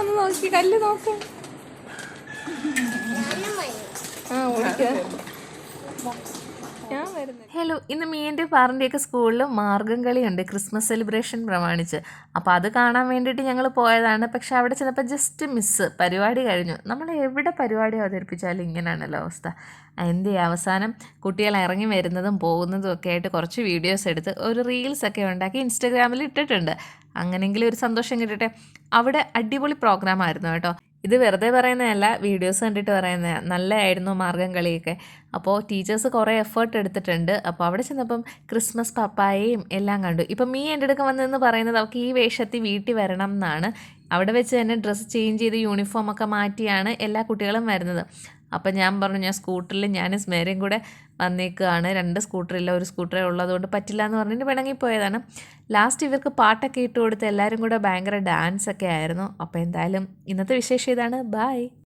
ഒന്ന് നോക്കി കല്ല് നോക്ക്. ആ ഹലോ ഇന്ന് മീന്റെ പാറിന്റെയൊക്കെ സ്കൂളിൽ മാർഗം കളിയുണ്ട്. ക്രിസ്മസ് സെലിബ്രേഷൻ പ്രമാണിച്ച്. അപ്പോൾ അത് കാണാൻ വേണ്ടിയിട്ട് ഞങ്ങൾ പോയതാണ്. പക്ഷെ അവിടെ ചെന്നപ്പോൾ ജസ്റ്റ് മിസ്സ്. പരിപാടി കഴിഞ്ഞു. നമ്മൾ എവിടെ പരിപാടി അവതരിപ്പിച്ചാലും ഇങ്ങനെയാണല്ലോ അവസ്ഥ. എന്ത് അവസാനം കുട്ടികൾ ഇറങ്ങി വരുന്നതും പോകുന്നതും ഒക്കെ ആയിട്ട് കുറച്ച് വീഡിയോസ് എടുത്ത് ഒരു റീൽസ് ഒക്കെ ഉണ്ടാക്കി ഇൻസ്റ്റഗ്രാമിൽ ഇട്ടിട്ടുണ്ട്. അങ്ങനെയെങ്കിലും ഒരു സന്തോഷം കിട്ടട്ടെ. അവിടെ അടിപൊളി പ്രോഗ്രാം ആയിരുന്നു കേട്ടോ. ഇത് വെറുതെ പറയുന്നതല്ല വീഡിയോസ് കണ്ടിട്ട് പറയുന്നത്. നല്ലതായിരുന്നു മാർഗം കളിയൊക്കെ. അപ്പോൾ ടീച്ചേഴ്സ് കുറേ എഫേർട്ട് എടുത്തിട്ടുണ്ട്. അപ്പോൾ അവിടെ ചെന്നപ്പം ക്രിസ്മസ് പപ്പായയും എല്ലാം കണ്ടു. ഇപ്പം മീ എന്റെ അടുക്ക വന്നതെന്ന് പറയുന്നത് അവൾക്ക് ഈ വേഷത്തിൽ വീട്ടിൽ വരണം എന്നാണ്. അവിടെ വെച്ച് തന്നെ ഡ്രസ്സ് ചേഞ്ച് ചെയ്ത് യൂണിഫോം ഒക്കെ മാറ്റിയാണ് എല്ലാ കുട്ടികളും വരുന്നത്. അപ്പം ഞാൻ പറഞ്ഞു ഞാൻ സ്കൂട്ടറിൽ ഞാൻ സ്മേരയും കൂടെ വന്നേക്കുകയാണ് രണ്ട് സ്കൂട്ടറില്ല ഒരു സ്കൂട്ടറേ ഉള്ളതുകൊണ്ട് പറ്റില്ല എന്ന് പറഞ്ഞിട്ട് പിണങ്ങിപ്പോയതാണ് ലാസ്റ്റ് ഇവർക്ക് പാട്ടൊക്കെ ഇട്ട് കൊടുത്ത് എല്ലാവരും കൂടെ ഭയങ്കര ഡാൻസൊക്കെ ആയിരുന്നു. അപ്പോൾ എന്തായാലും ഇന്നത്തെ വിശേഷം ഇതാണ്. ബായ്